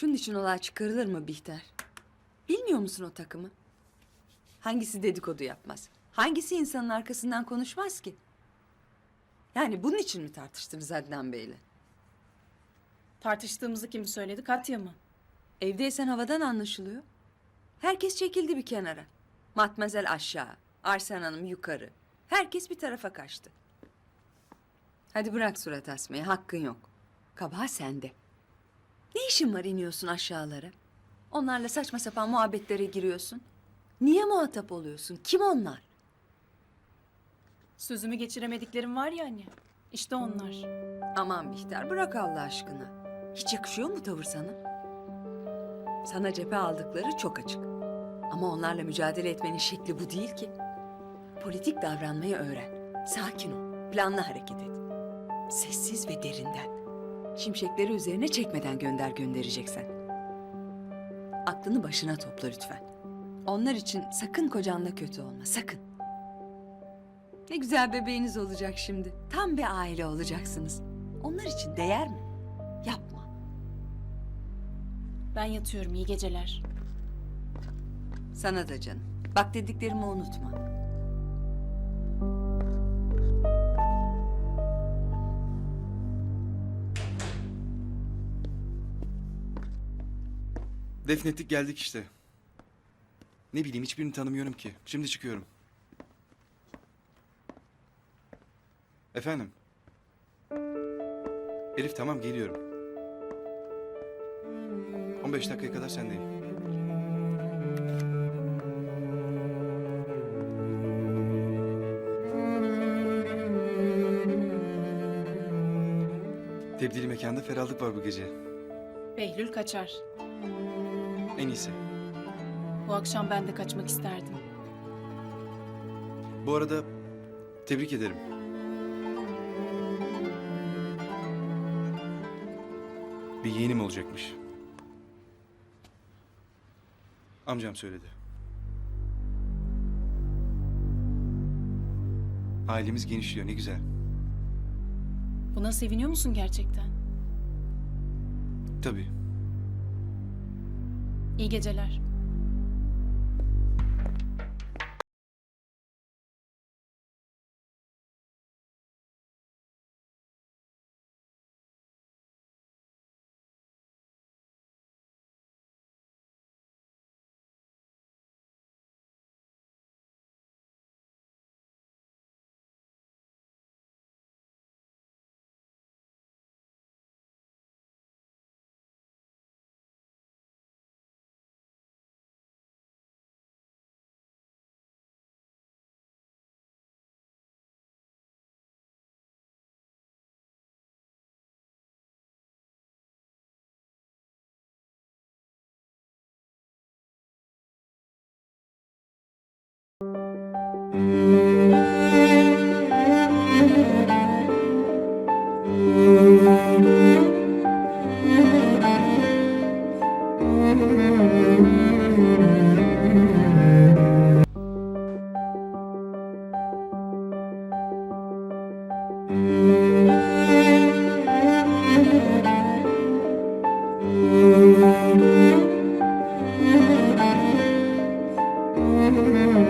Şunun için olay çıkarılır mı Bihter? Bilmiyor musun o takımı? Hangisi dedikodu yapmaz? Hangisi insanın arkasından konuşmaz ki? Yani bunun için mi tartıştınız Adnan Bey'le? Tartıştığımızı kim söyledi? Katya mı? Evdeysen havadan anlaşılıyor. Herkes çekildi bir kenara. Matmazel aşağı, Arsen Hanım yukarı. Herkes bir tarafa kaçtı. Hadi bırak surat asmayı, hakkın yok. Kabahat sende. Ne işin var iniyorsun aşağılara? Onlarla saçma sapan muhabbetlere giriyorsun. Niye muhatap oluyorsun? Kim onlar? Sözümü geçiremediklerim var ya anne. İşte onlar. Aman Bihter bırak Allah aşkına. Hiç yakışıyor mu tavır sana? Sana cephe aldıkları çok açık. Ama onlarla mücadele etmenin şekli bu değil ki. Politik davranmayı öğren. Sakin ol. Planlı hareket et. Sessiz ve derinden. Şimşekleri üzerine çekmeden gönder göndereceksen. Aklını başına topla lütfen. Onlar için sakın kocanla kötü olma. Sakın. Ne güzel bebeğiniz olacak şimdi. Tam bir aile olacaksınız. Onlar için değer mi? Yapma. Ben yatıyorum. İyi geceler. Sana da canım. Bak dediklerimi unutma. Defnettik geldik işte. Ne bileyim hiçbirini tanımıyorum ki. Şimdi çıkıyorum. Efendim? Elif tamam geliyorum. 15 dakikaya kadar sendeyim. Tebdili mekanda ferahlık var bu gece. Behlül kaçar. En iyisi. Bu akşam ben de kaçmak isterdim. Bu arada tebrik ederim. Bir yeğenim olacakmış. Amcam söyledi. Ailemiz genişliyor ne güzel. Buna seviniyor musun gerçekten? Tabii. İyi geceler. Mm-hmm.